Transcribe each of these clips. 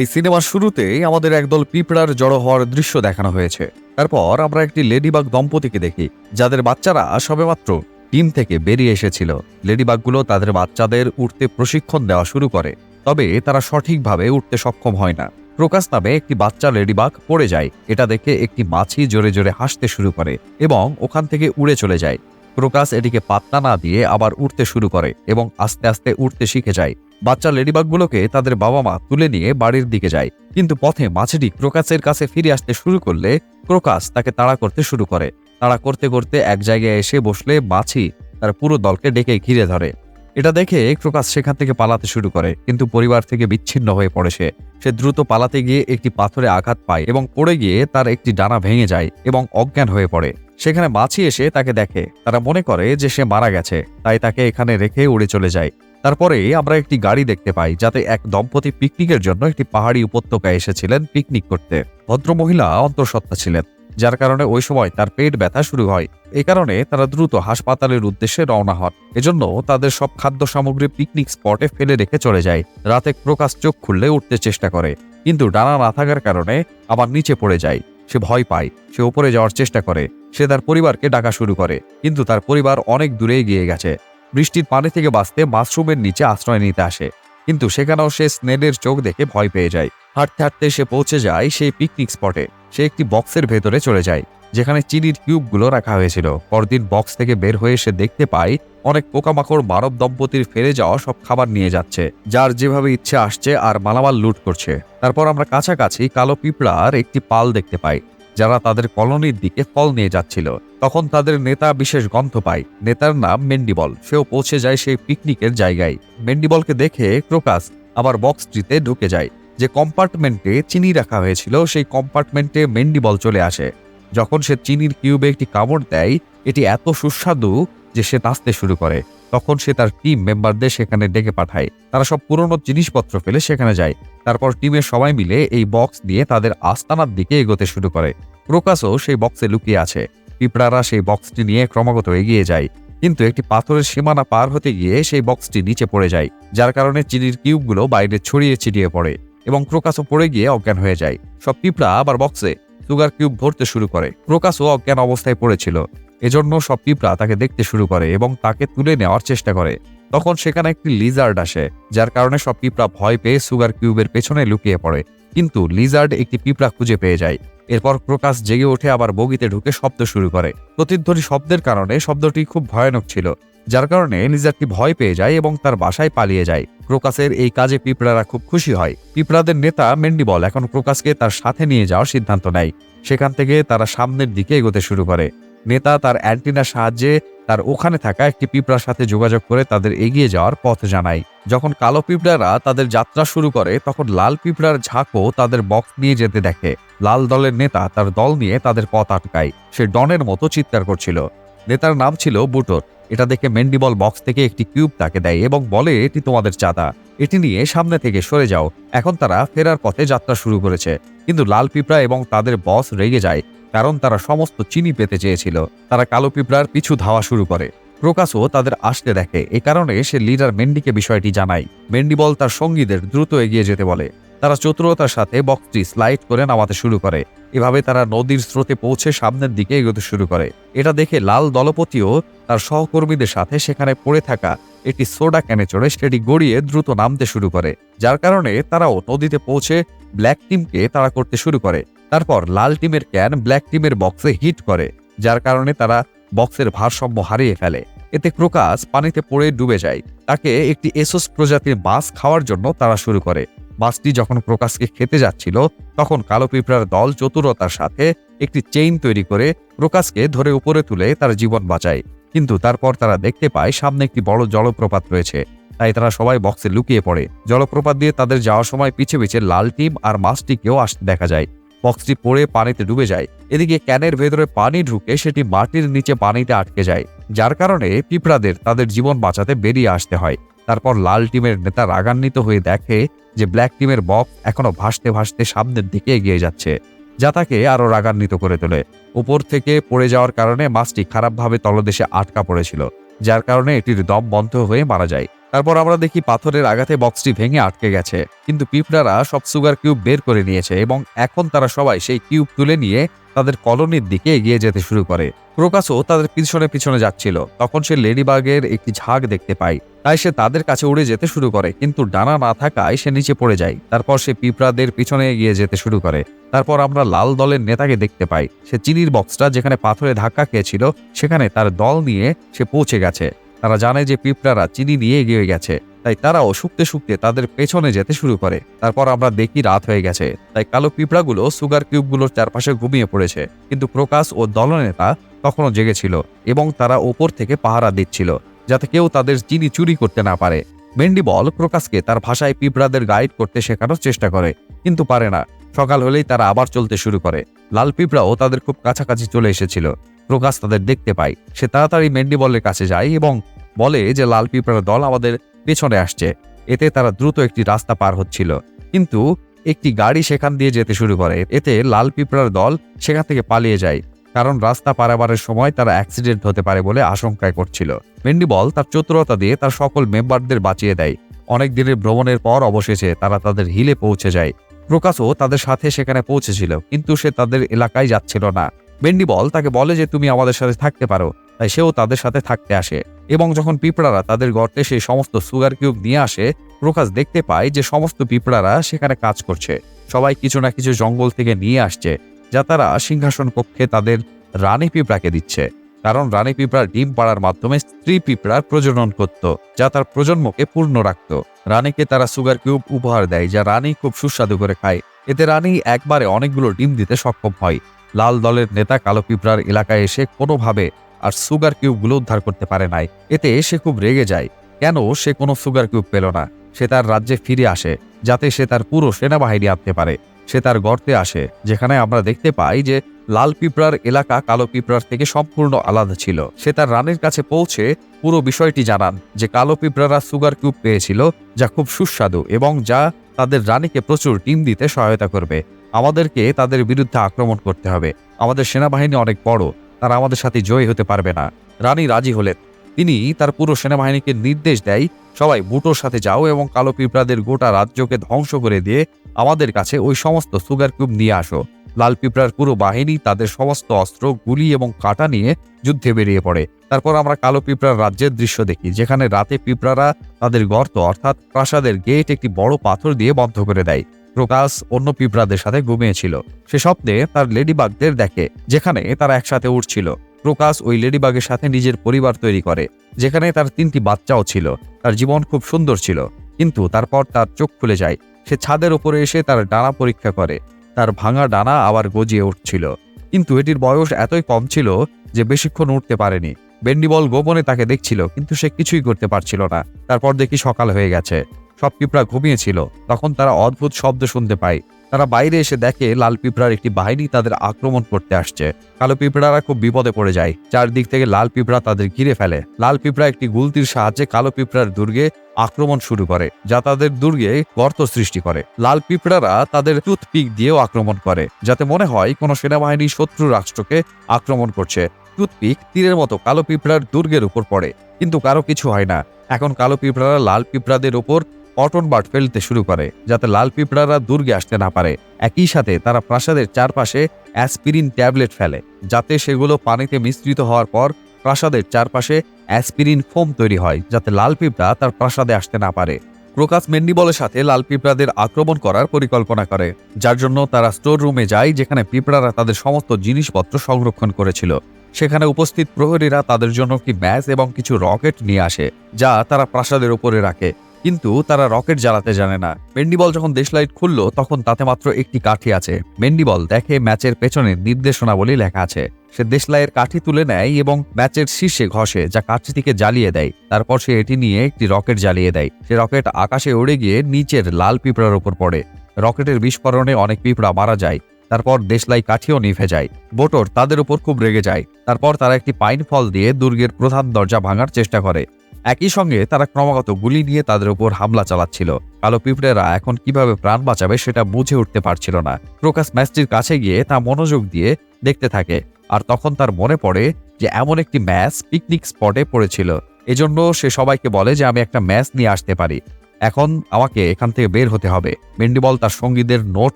এই সিনেমার শুরুতেই আমাদের একদল পিঁপড়ার জড়ো হওয়ার দৃশ্য দেখানো হয়েছে। তারপর আমরা একটি লেডিবাগ দম্পতিকে দেখি, যাদের বাচ্চারা সবেমাত্র টিম থেকে বেরিয়ে এসেছিল। লেডিবাগগুলো তাদের বাচ্চাদের উঠতে প্রশিক্ষণ দেওয়া শুরু করে, তবে তারা সঠিকভাবে উঠতে সক্ষম হয় না। প্রকাশ নামে একটি বাচ্চা লেডিবাগ পড়ে যায়, এটা দেখে একটি মাছি জোরে জোরে হাসতে শুরু করে এবং ওখান থেকে উড়ে চলে যায়। প্রকাশ এটিকে পাত্তা না দিয়ে আবার উঠতে শুরু করে এবং আস্তে আস্তে উঠতে শিখে যায়। বাচ্চা লেডিবাগগুলোকে তাদের বাবা মা তুলে নিয়ে বাড়ির দিকে যায়। কিন্তু পথে মাছিটি ক্রোকাসের কাছে ফিরে আসতে শুরু করলে ক্রোকাস তাকে তাড়া করতে শুরু করে। তাড়া করতে করতে এক জায়গায় এসে বসলে মাছি তার পুরো দলকে ডেকে ঘিরে ধরে। এটা দেখে ক্রোকাস সেখান থেকে পালাতে শুরু করে, কিন্তু পরিবার থেকে বিচ্ছিন্ন হয়ে পড়ে সে। সে দ্রুত পালাতে গিয়ে একটি পাথরে আঘাত পায় এবং পড়ে গিয়ে তার একটি ডানা ভেঙে যায় এবং অজ্ঞান হয়ে পড়ে। সেখানে মাছি এসে তাকে দেখে। তারা মনে করে যে সে মারা গেছে, তাই তাকে এখানে রেখে উড়ে চলে যায়। তারপরে আমরা একটি গাড়ি দেখতে পাই, যাতে এক দম্পতি পিকনিকের জন্য একটি পাহাড়ি উপত্যকায় এসেছিলেন পিকনিক করতে। ভদ্রমহিলা অন্তঃসত্ত্বা ছিলেন, যার কারণে ওই সময় তার পেট ব্যথা শুরু হয়। এই কারণে তারা দ্রুত হাসপাতালের উদ্দেশ্যে রওনা হন। এজন্য তাদের সব খাদ্য সামগ্রী পিকনিক স্পটে ফেলে রেখে চলে যায়। রাতে প্রকাশ চোখ খুললে উঠতে চেষ্টা করে। কিন্তু ডানা না থাকার কারণে আবার নিচে পড়ে যায়। সে ভয় পায়। সে উপরে যাওয়ার চেষ্টা করে। সে তার পরিবারকে ডাকা শুরু করে। কিন্তু তার পরিবার অনেক দূরে এগিয়ে গেছে। বৃষ্টির পানি থেকে বাঁচতে মাশরুমের নিচে আশ্রয় নিতে আসে। কিন্তু সেখানেও সে স্নেলের চোখ দেখে ভয় পেয়ে যায়। হাঁটতে হাঁটতে সে পৌঁছে যায় সেই পিকনিক স্পটে সে একটি বক্সের ভেতরে চলে যায়, যেখানে চিনির কিউবগুলো রাখা হয়েছিল। পরদিন বক্স থেকে বের হয়ে সে দেখতে পায়, অনেক পোকামাকড় মানব দম্পতির ফেলে যাওয়া সব খাবার নিয়ে যাচ্ছে। যার যেভাবে ইচ্ছে আসছে আর মালামাল লুট করছে। তারপর আমরা কাছাকাছি কালো পিঁপড়ার একটি পাল দেখতে পাই। যারা তাদের কলোনির দিকে ফল নিয়ে যাচ্ছিল। তখন তাদের নেতা বিশেষ গন্ধ পায়। নেতার নাম মেন্ডিবল। সেও পৌঁছে যায় সেই পিকনিকের জায়গায়। মেন্ডিবলকে দেখে ক্রোকাস আবার বক্স বক্সটিতে ঢুকে যায়। যে কম্পার্টমেন্টে চিনি রাখা হয়েছিল, সেই কম্পার্টমেন্টে মেন্ডিবল চলে আসে। যখন সে চিনির কিউবে একটি কামড় দেয়, এটি এত সুস্বাদু যে সে নাচতে শুরু করে। তখন সে তার টিম মেম্বারদের সেখানে ডেকে পাঠায়। তারা সব পুরনো জিনিসপত্র ফেলে সেখানে যায়। তারপর টিমের সবাই মিলে এই বক্স দিয়ে তাদের আস্তানার দিকে এগোতে শুরু করে। প্রকাশও সেই বক্সে লুকিয়ে আছে। পিঁপড়ারা সেই বক্সটি নিয়ে ক্রমাগত এগিয়ে যায়। কিন্তু একটি পাথরের সীমানা পার হতে গিয়ে সেই বক্সটি নিচে পড়ে যায়। যার কারণে চিনির কিউবগুলো বাইরে ছড়িয়ে ছিটিয়ে পড়ে এবং প্রকাশও পড়ে গিয়ে অজ্ঞান হয়ে যায়। সব পিঁপড়া আবার বক্সে সুগার কিউব ভরতে শুরু করে। প্রকাশও অজ্ঞান অবস্থায় পড়েছিল। এজন্য সব পিঁপড়া তাকে দেখতে শুরু করে এবং তাকে তুলে নেওয়ার চেষ্টা করে। তখন সেখানে একটি লিজার্ড আসে, যার কারণে সব পিঁপড়া ভয় পেয়ে সুগার কিউবের পেছনে লুকিয়ে পড়ে। কিন্তু লিজার্ড একটি পিঁপড়া খুঁজে পেয়ে যায়। এরপর প্রকাশ জেগে ওঠে, আবার বগিতে ঢুকে শব্দ শুরু করে। প্রতিধ্বনি শব্দের কারণে শব্দটি খুব ভয়ানক ছিল, যার কারণে লিজারটি ভয় পেয়ে যায় এবং তার বাসায় পালিয়ে যায়। প্রকাশের এই কাজে পিঁপড়ারা খুব খুশি হয়। পিঁপড়াদের নেতা মেন্ডিবল এখন প্রকাশকে তার সাথে নিয়ে যাওয়ার সিদ্ধান্ত নেয়। সেখান থেকে তারা সামনের দিকে এগোতে শুরু করে। নেতা তার অ্যান্টিনার সাহায্যে তার ওখানে থাকা একটি পিঁপড়ার সাথে যোগাযোগ করে তাদের এগিয়ে যাওয়ার পথ জানায়। যখন কালো পিঁপড়ারা তাদের যাত্রা শুরু করে, তখন লাল পিঁপড়ার ঝাঁকও তাদের বক্স নিয়ে যেতে দেখে। লাল দলের নেতা তার দল নিয়ে তাদের পথ আটকায়। সে ডনের মতো চিৎকার করছিল। নেতার নাম ছিল বুটোর। এটা দেখে মেন্ডিবল বক্স থেকে একটি কিউব তাকে দেয় এবং বলে, এটি তোমাদের চাঁদা। এটি নিয়ে সামনে থেকে সরে যাও। এখন তারা ফেরার পথে যাত্রা শুরু করেছে। কিন্তু লাল পিঁপড়া এবং তাদের বস রেগে যায়। কারণ তারা সমস্ত চিনি পেতে চেয়েছিল। তারা কালো পিঁপড়ার পিছু ধাওয়া শুরু করে। প্রকাশও তাদের আসতে দেখে। এ কারণে সে লিডার মেন্ডিকে বিষয়টি জানায়। মেন্ডিবল তার সঙ্গীদের দ্রুত এগিয়ে যেতে বলে। তারা চতুরতার সাথে বক্সটি স্লাইড করে নামাতে শুরু করে। এভাবে তারা নদীর স্রোতে পৌঁছে সামনের দিকে এগোতে শুরু করে। এটা দেখে লাল দলপতিও তার সহকর্মীদের সাথে সেখানে পড়ে থাকা একটি সোডা ক্যানে চড়ে সেটি গড়িয়ে দ্রুত নামতে শুরু করে। যার কারণে তারাও নদীতে পৌঁছে ব্ল্যাক টিমকে তাড়া করতে শুরু করে। তারপর লাল টিমের ক্যান ব্ল্যাক টিমের বক্সে হিট করে, যার কারণে তারা বক্সের ভারসাম্য হারিয়ে ফেলে। এতে প্রকাশ পানিতে পড়ে ডুবে যায়। তাকে একটি এসোস প্রজাতির মাছ খাওয়ার জন্য তারা শুরু করে। মাছটি যখন প্রকাশকে খেতে যাচ্ছিল, তখন কালো পিঁপড়ার দল চতুরতার সাথে একটি চেইন তৈরি করে প্রকাশকে ধরে উপরে তুলে তার জীবন বাঁচায়। কিন্তু তারপর তারা দেখতে পায়, সামনে একটি বড় জলপ্রপাত রয়েছে। তাই তারা সবাই বক্সে লুকিয়ে পড়ে। জলপ্রপাত দিয়ে তাদের যাওয়ার সময় পিছে পিছে লাল টিম আর মাছটিকেও আসতে দেখা যায়। বক্সটি পড়ে পানিতে ডুবে যায়। এদিকে ক্যানের ভেতরে পানি ঢুকে সেটি মাটির নিচে পানিতে আটকে যায়, যার কারণে পিঁপড়াদের তাদের জীবন বাঁচাতে বেরিয়ে আসতে হয়। তারপর লাল টিমের নেতা রাগান্বিত হয়ে দেখে যে ব্ল্যাক টিমের বক্স এখনও ভাসতে ভাসতে সামনের দিকে এগিয়ে যাচ্ছে। যা তাকে আরও রাগান্বিত করে তোলে। উপর থেকে পড়ে যাওয়ার কারণে মাছটি খারাপভাবে তলদেশে আটকা পড়েছিল, যার কারণে এটির দম বন্ধ হয়ে মারা যায়। তারপর আমরা দেখি পাথরের আঘাতে বক্সটি ভেঙে আটকে গেছে। কিন্তু পিঁপড়ারা সব সুগার কিউব বের করে নিয়েছে এবং এখন তারা সবাই সেই কিউব তুলে নিয়ে তাদের কলোনির দিকে এগিয়ে যেতে শুরু করে। প্রকাশও তাদের পিছনে পিছনে যাচ্ছিল। তখন সে লেডিবাগের একটি ঝাঁক দেখতে পায়। তাই সে তাদের কাছে উড়ে যেতে শুরু করে। কিন্তু ডানা না থাকায় সে নিচে পড়ে যায়। তারপর সে পিঁপড়াদের পিছনে এগিয়ে যেতে শুরু করে। তারপর আমরা লাল দলের নেতাকে দেখতে পাই। সে চিনির বক্সটা যেখানে পাথরে ধাক্কা খেয়েছিল, সেখানে তার দল নিয়ে সে পৌঁছে গেছে। তারা জানে যে পিঁপড়ারা চিনি নিয়ে এগিয়ে গেছে, তাই তারাও শুকতে শুকতে তাদের পেছনে যেতে শুরু করে। তারপর আমরা দেখি রাত হয়ে গেছে, তাই কালো পিঁপড়াগুলো সুগার কিউবগুলোর চারপাশে ঘুমিয়ে পড়েছে, কিন্তু প্রকাশ ও দলনেতা তখনও জেগেছিল এবং তারা ওপর থেকে পাহারা দিচ্ছিল, যাতে কেউ তাদের চিনি চুরি করতে না পারে। মেন্ডি বল প্রকাশকে তার ভাষায় পিঁপড়াদের গাইড করতে শেখানোর চেষ্টা করে, কিন্তু পারে না। সকাল হলেই তারা আবার চলতে শুরু করে। লাল পিঁপড়াও তাদের খুব কাছাকাছি চলে এসেছিল। প্রকাশ তাদের দেখতে পায়। সে তাড়াতাড়ি মেন্ডি বলের কাছে যায় এবং বলে যে লাল পিঁপড়ার দল আমাদের পেছনে আসছে। এতে তারা দ্রুত একটি রাস্তা পার হচ্ছিল। কিন্তু একটি গাড়ি সেখান দিয়ে যেতে শুরু করে। এতে লাল পিঁপড়ার দল সেখান থেকে পালিয়ে যায়। কারণ রাস্তা পারাবারের সময় তারা অ্যাক্সিডেন্ট হতে পারে বলে আশঙ্কায় করছিল। মেন্ডিবল তার চতুরতা দিয়ে তার সকল মেম্বারদের বাঁচিয়ে দেয়। অনেক দিনের ভ্রমণের পর অবশেষে তারা তাদের হিলে পৌঁছে যায়। প্রকাশও তাদের সাথে সেখানে পৌঁছেছিল, কিন্তু সে তাদের এলাকায় যাচ্ছিল না। বেন্ডিবল তাকে বলে যে, তুমি আমাদের সাথে থাকতে পারো। তাই সেও তাদের সাথে থাকতে আসে। এবং যখন পিঁপড়ারা তাদের গর্তে সেই সমস্ত সুগার কিউব নিয়ে আসে, প্রকাশ দেখতে পায় যে সমস্ত পিঁপড়ারা সেখানে কাজ করছে। সবাই কিছু না কিছু জঙ্গল থেকে নিয়ে আসছে, যা তারা সিংহাসন কক্ষে তাদের রানী পিঁপড়াকে দিচ্ছে। কারণ রানী পিঁপড়ার ডিম পাড়ার মাধ্যমে স্ত্রী পিঁপড়ার প্রজনন করত, যা তার প্রজন্মকে পূর্ণ রাখত। রানীকে তারা সুগার কিউব উপহার দেয়, যা রানী খুব সুস্বাদু করে খায়। এতে রানী একবারে অনেকগুলো ডিম দিতে সক্ষম হয়। লাল দলের নেতা কালো পিঁপড়ার এলাকায় এসে কোনোভাবে আর সুগার কিউবগুলো উদ্ধার করতে পারে নাই। এতে সে খুব রেগে যায়। কেন সে কোনো সুগার কিউব পেল না? সে তার রাজ্যে ফিরে আসে, যাতে সে তার পুরো সেনাবাহিনী আনতে পারে। সে তার গর্তে আসে, যেখানে আমরা দেখতে পাই যে লাল পিঁপড়ার এলাকা কালো পিঁপড়ার থেকে সম্পূর্ণ আলাদা ছিল। সে তার রানীর কাছে পৌঁছে পুরো বিষয়টি জানান যে কালো পিঁপড়ারা সুগার কিউব পেয়েছিল, যা খুব সুস্বাদু এবং যা তাদের রানীকে প্রচুর টিম দিতে সহায়তা করবে। আমাদেরকে তাদের বিরুদ্ধে আক্রমণ করতে হবে। আমাদের সেনাবাহিনী অনেক বড় তারা আমাদের সাথে জয়ী হতে পারবে না। রানী রাজি হলেন। তিনি তার পুরো সেনাবাহিনীকে নির্দেশ দেয়, সবাই বুটোর সাথে যাও এবং কালো পিঁপড়াদের গোটা রাজ্যকে ধ্বংস করে দিয়ে আমাদের কাছে ওই সমস্ত সুগার কিউব নিয়ে আসো। লাল পিঁপড়ার পুরো বাহিনী তাদের সমস্ত অস্ত্র, গুলি এবং কাটা নিয়ে যুদ্ধে বেরিয়ে পড়ে। তারপর আমরা কালো পিঁপড়ার রাজ্যের দৃশ্য দেখি, যেখানে রাতে পিঁপড়ারা তাদের গর্ত অর্থাৎ প্রাসাদের গেট একটি বড় পাথর দিয়ে বন্ধ করে দেয়। প্রকাশ অন্য পিঁপড়াদের সাথে ঘুমিয়েছিল। সে স্বপ্নে তার লেডিবাগদের দেখে, যেখানে তারা একসাথে উঠছিল প্রকাশ ওই লেডিবাগের সাথে নিজের পরিবার তৈরি করে, যেখানে তার তিনটি বাচ্চাও ছিল। তার জীবন খুব সুন্দর ছিল, কিন্তু তারপর তার চোখ খুলে যায়। সে ছাদের উপরে এসে তার ডানা পরীক্ষা করে। তার ভাঙা ডানা আবার গজিয়ে উঠছিল। কিন্তু এটির বয়স এতই কম ছিল যে বেশিক্ষণ উঠতে পারেনি। বেন্ডিবল গোপনে তাকে দেখছিল, কিন্তু সে কিছুই করতে পারছিল না। তারপর দেখি সকাল হয়ে গেছে। সব পিঁপড়া ঘুমিয়েছিল তখন তারা অদ্ভুত শব্দ শুনতে পায়। তারা বাইরে এসে দেখে লাল পিঁপড়ার একটি বাহিনী তাদের আক্রমণ করতে আসছে। কালো পিঁপড়ারা খুব বিপদে পড়ে যায়। চারদিক থেকে লাল পিঁপড়া তাদের ঘিরে ফেলে। লাল পিঁপড়া একটি গুলতির সাহায্যে কালো পিঁপড়ার দুর্গে আক্রমণ শুরু করে, যা তাদের দুর্গে গর্ত সৃষ্টি করে। লাল পিঁপড়ারা তাদের টুথপিক দিয়েও আক্রমণ করে, যাতে মনে হয় কোনো সেনাবাহিনী শত্রু রাষ্ট্রকে আক্রমণ করছে। টুথপিক তীরের মতো কালো পিঁপড়ার দুর্গের উপর পড়ে, কিন্তু কারও কিছু হয় না। এখন কালো পিঁপড়ারা লাল পিঁপড়াদের উপর কটন বাট ফেলতে শুরু করে, যাতে লাল পিঁপড়ারা দুর্গে আসতে না পারে। একই সাথে তারা প্রাসাদের চারপাশে অ্যাসপিরিন ট্যাবলেট ফেলে, যাতে সেগুলো পানিতে মিশ্রিত হওয়ার পর প্রাসাদের চারপাশে অ্যাসপিরিন ফোম তৈরি হয়, যাতে লাল পিঁপড়া তার প্রাসাদে আসতে না পারে। প্রকাশ মেন্ডিবলের সাথে লাল পিঁপড়াদের আক্রমণ করার পরিকল্পনা করে, যার জন্য তারা স্টোর রুমে যায় যেখানে পিঁপড়ারা তাদের সমস্ত জিনিসপত্র সংরক্ষণ করেছিল। সেখানে উপস্থিত প্রহরীরা তাদের জন্য কি ম্যাচ এবং কিছু রকেট নিয়ে আসে, যা তারা প্রাসাদের উপরে রাখে। কিন্তু তারা রকেট জ্বালাতে জানে না। মেন্ডিবল যখন দেশলাইট খুলল, তখন তাতে মাত্র একটি কাঠি আছে। মেন্ডিবল দেখে ম্যাচের পেছনে নির্দেশনাবলী লেখা আছে। সে দেশলাইয়ের কাঠি তুলে নেয় এবং ম্যাচের শীর্ষে ঘষে, যা কাঠিটিকে জ্বালিয়ে দেয়। তারপর সে এটি নিয়ে একটি রকেট জ্বালিয়ে দেয়। সে রকেট আকাশে উড়ে গিয়ে নিচের লাল পিঁপড়ার উপর পড়ে। রকেটের বিস্ফোরণে অনেক পিঁপড়া মারা যায়। তারপর দেশলাই কাঠিও নিভে যায়। বোটর তাদের উপর খুব রেগে যায়। তারপর তারা একটি পাইন ফল দিয়ে দুর্গের প্রধান দরজা ভাঙার চেষ্টা করে। একই সঙ্গে তারা ক্রমাগত গুলি নিয়ে তাদের উপর হামলা চালাচ্ছিল। কালো পিঁপড়েরা এখন কীভাবে প্রাণ বাঁচাবে সেটা বুঝে উঠতে পারছিল না। প্রকাশ ম্যাচটির কাছে গিয়ে তা মনোযোগ দিয়ে দেখতে থাকে আর তখন তার মনে পড়ে যে এমন একটি ম্যাচ পিকনিক স্পটে পড়েছিল। এজন্য সে সবাইকে বলে যে আমি একটা ম্যাচ নিয়ে আসতে পারি। এখন আমাকে এখান থেকে বের হতে হবে। মেন্ডিবল তার সঙ্গীদের নোট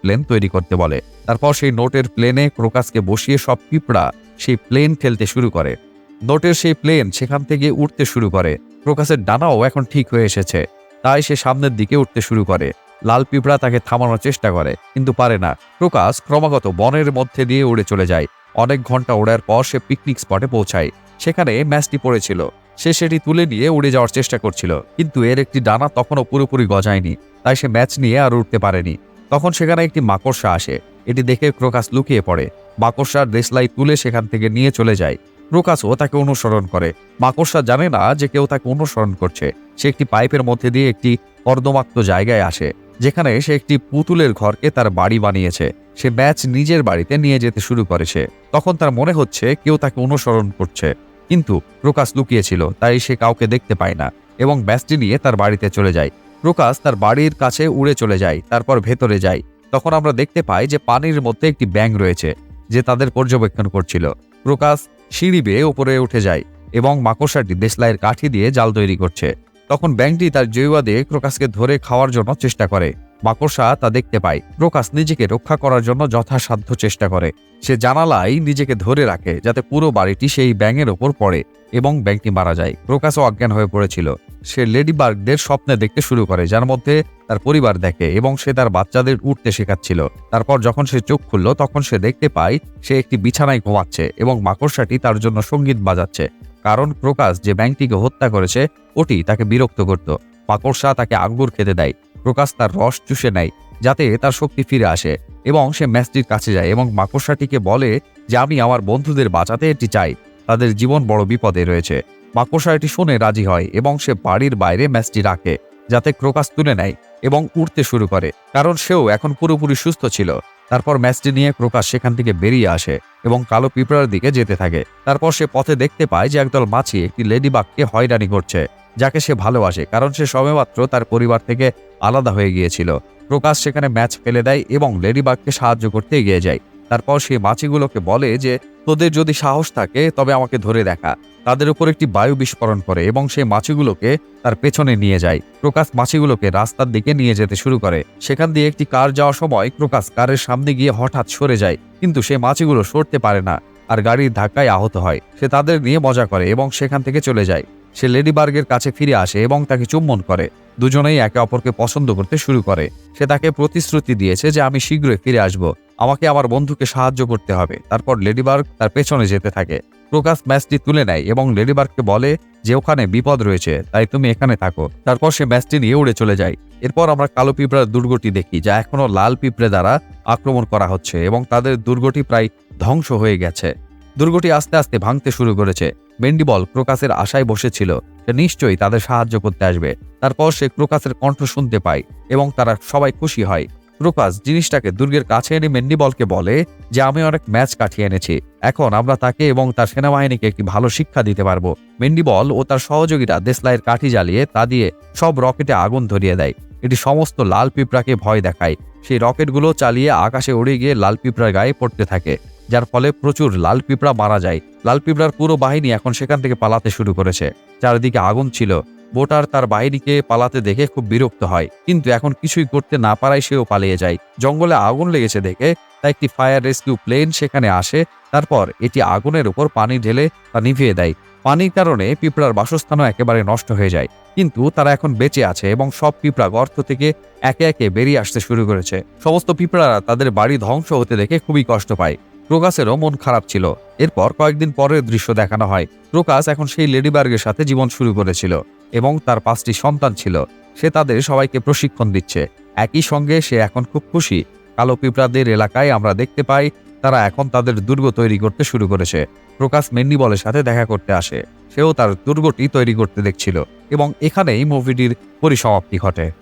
প্লেন তৈরি করতে বলে। তারপর সেই নোটের প্লেনে ক্রোকাসকে বসিয়ে সব পিঁপড়া সেই প্লেন খেলতে শুরু করে। নোটের সেই প্লেন সেখান থেকে উঠতে শুরু করে। ক্রোকাসের ডানাও এখন ঠিক হয়ে এসেছে। তাই সে সামনের দিকে উঠতে শুরু করে। লাল পিঁপড়া তাকে থামানোর চেষ্টা করে, কিন্তু পারে না। প্রকাশ ক্রমাগত বনের মধ্যে দিয়ে উড়ে চলে যায়। অনেক ঘণ্টা ওড়ার পর সে পিকনিক স্পটে পৌঁছায়। সেখানে ম্যাচটি পড়েছিল। সে সেটি তুলে নিয়ে উড়ে যাওয়ার চেষ্টা করছিল, কিন্তু এর একটি ডানা তখনও পুরোপুরি গজায়নি, তাই সে ম্যাচ নিয়ে আর উঠতে পারেনি। তখন সেখানে একটি মাকড়সা আসে। এটি দেখে ক্রোকাস লুকিয়ে পড়ে। মাকড়সার দেশলাই তুলে সেখান থেকে নিয়ে চলে যায়। ক্রোকাসও তাকে অনুসরণ করে। মাকড়সা জানে না যে কেউ তাকে অনুসরণ করছে। সে একটি পাইপের মধ্যে দিয়ে একটি কর্দমাক্ত জায়গায় আসে, যেখানে সে একটি পুতুলের ঘরকে তার বাড়ি বানিয়েছে। সে ম্যাচ নিজের বাড়িতে নিয়ে যেতে শুরু করেছে তখন তার মনে হচ্ছে কেউ তাকে অনুসরণ করছে। কিন্তু প্রকাশ লুকিয়েছিল, তাই সে কাউকে দেখতে পায় না এবং ব্যাসটি নিয়ে তার বাড়িতে চলে যায়। প্রকাশ তার বাড়ির কাছে উড়ে চলে যায়, তারপর ভেতরে যায়। তখন আমরা দেখতে পাই যে পানির মধ্যে একটি ব্যাং রয়েছে, যে তাদের পর্যবেক্ষণ করছিল। প্রকাশ সিঁড়ি বেয়ে ওপরে উঠে যায় এবং মাকড়সাটি দেশলাইয়ের কাঠি দিয়ে জাল তৈরি করছে। তখন ব্যাংকটি তার জৈবাদে ক্রোকাসকে ধরে খাওয়ার জন্য চেষ্টা করে। মাকড়সা তা দেখতে পায়। প্রকাশ নিজেকে রক্ষা করার জন্য যথাসাধ্য চেষ্টা করে। সে জানালায় নিজেকে ধরে রাখে, যাতে পুরো বাড়িটি সেই ব্যাঙের ওপর পড়ে এবং ব্যাংকটি মারা যায়। প্রকাশও অজ্ঞান হয়ে পড়েছিল। সে লেডিবার্গদের স্বপ্নে দেখতে শুরু করে, যার মধ্যে তার পরিবার দেখে এবং সে তার বাচ্চাদের উঠতে শেখাচ্ছিল। তারপর যখন সে চোখ খুলল, তখন সে দেখতে পায়, সে একটি বিছানায় ঘুমাচ্ছে এবং মাকড়সাটি তার জন্য সংগীত বাজাচ্ছে। কারণ প্রকাশ যে ব্যাংকটিকে হত্যা করেছে, ওটি তাকে বিরক্ত করত। মাকড়সা তাকে আঙ্গুর খেতে দেয়। প্রকাশ তার রস চুষে নেয়, যাতে তার শক্তি ফিরে আসে এবং সে ম্যাচটির কাছে যায় এবং মাকড়সাটিকে বলে যে, আমি আমার বন্ধুদের বাঁচাতে এটি চাই। তাদের জীবন বড় বিপদে রয়েছে। মাকড়সা এটি শুনে রাজি হয় এবং সে বাড়ির বাইরে ম্যাচটি রাখে, যাতে ক্রোকাস তুলে নেয় এবং উঠতে শুরু করে, কারণ সেও এখন পুরোপুরি সুস্থ ছিল। তারপর ম্যাচটি নিয়ে ক্রোকাস সেখান থেকে বেরিয়ে আসে এবং কালো পিঁপড়ার দিকে যেতে থাকে। তারপর সে পথে দেখতে পায় যে, একদল মাছি একটি লেডিবাগকে হয়রানি করছে। যাকে সে ভালোবাসে, কারণ সে সবেমাত্র তার পরিবার থেকে আলাদা হয়ে গিয়েছিল। প্রকাশ সেখানে ম্যাচ ফেলে দেয় এবং লেডিবাগকে সাহায্য করতে এগিয়ে যায়। তারপর সে মাছিগুলোকে বলে যে, তোদের যদি সাহস থাকে, তবে আমাকে ধরে দেখা। তাদের উপর একটি বায়ু বিস্ফোরণ করে এবং সে মাছিগুলোকে তার পেছনে নিয়ে যায়। প্রকাশ মাছিগুলোকে রাস্তার দিকে নিয়ে যেতে শুরু করে। সেখান দিয়ে একটি কার যাওয়ার সময় প্রকাশ কারের সামনে গিয়ে হঠাৎ সরে যায়, কিন্তু সে মাছিগুলো সরতে পারে না, আর গাড়ির ধাক্কায় আহত হয়। সে তাদের নিয়ে মজা করে এবং সেখান থেকে চলে যায়। সে লেডিবার্গের কাছে ফিরে আসে এবং তাকে চুম্বন করে। দুজনেই একে অপরকে পছন্দ করতে শুরু করে। সে তাকে প্রতিশ্রুতি দিয়েছে যে আমি শীঘ্রই ফিরে আসব। আমাকে আমার বন্ধুকে সাহায্য করতে হবে। তারপর লেডিবার্গ তার পেছনে যেতে থাকে। প্রকাশ ম্যাচটি তুলে নেয় এবং লেডিবার্গকে বলে যে ওখানে বিপদ রয়েছে, তাই তুমি এখানে থাকো। তারপর সে ম্যাচটি নিয়ে উড়ে চলে যায়। এরপর আমরা কালো পিঁপড়ার দুর্গটি দেখি, যা এখনও লাল পিঁপড়ে দ্বারা আক্রমণ করা হচ্ছে এবং তাদের দুর্গটি প্রায় ধ্বংস হয়ে গেছে। দুর্গটি আস্তে আস্তে ভাঙতে শুরু করেছে। মেন্ডিবল ক্রোকাসের আশায় বসেছিল। সে নিশ্চয়ই তাদের সাহায্য করতে আসবে। তারপর সে ক্রোকাসের কণ্ঠ শুনতে পায় এবং তারা সবাই খুশি হয়। ক্রোকাস জিনিসটাকে দুর্গের কাছে এনে মেন্ডিবলকে বলে যে, আমি অনেক ম্যাচ কাটিয়ে এনেছি। এখন আমরা তাকে এবং তার সেনাবাহিনীকে একটি ভালো শিক্ষা দিতে পারব। মেন্ডিবল ও তার সহযোগীরা দেশলাইয়ের কাঠি জ্বালিয়ে তা দিয়ে সব রকেটে আগুন ধরিয়ে দেয়। এটি সমস্ত লাল পিঁপড়াকে ভয় দেখায়। সেই রকেটগুলো চালিয়ে আকাশে উড়ে গিয়ে লাল পিঁপড়ার গায়ে পড়তে থাকে। যার ফলে প্রচুর লাল পিঁপড়া মারা যায়। লাল পিঁপড়ার পুরো বাহিনী এখন সেখান থেকে পালাতে শুরু করেছে। চারিদিকে আগুন ছিল। বোটার তার বাহিনীকে পালাতে দেখে খুব বিরক্ত হয়। কিন্তু এখন কিছুই করতে না পারায় সেও পালিয়ে যায়। জঙ্গলে আগুন লেগেছে দেখে তা একটি ফায়ার রেস্কিউ প্লেন সেখানে আসে। তারপর এটি আগুনের উপর পানি ঢেলে তা নিভিয়ে দেয়। পানির কারণে পিঁপড়ার বাসস্থানও একেবারে নষ্ট হয়ে যায়। কিন্তু তারা এখন বেঁচে আছে এবং সব পিঁপড়া গর্ত থেকে একে একে বেরিয়ে আসতে শুরু করেছে। সমস্ত পিঁপড়ারা তাদের বাড়ি ধ্বংস হতে দেখে খুবই কষ্ট পায়। প্রকাশেরও মন খারাপ ছিল। এরপর কয়েকদিন পরের দৃশ্য দেখানো হয়। প্রকাশ এখন সেই লেডিবার্গের সাথে জীবন শুরু করেছিল এবং তার পাঁচটি সন্তান ছিল। সে তাদের সবাইকে প্রশিক্ষণ দিচ্ছে। একই সঙ্গে সে এখন খুব খুশি। কালো পিঁপড়াদের এলাকায় আমরা দেখতে পাই, তারা এখন তাদের দুর্গ তৈরি করতে শুরু করেছে। প্রকাশ মেন্নি মেন্ডিবলের সাথে দেখা করতে আসে। সেও তার দুর্গটি তৈরি করতে দেখছিল এবং এখানেই মুভিটির পরিসমাপ্তি ঘটে।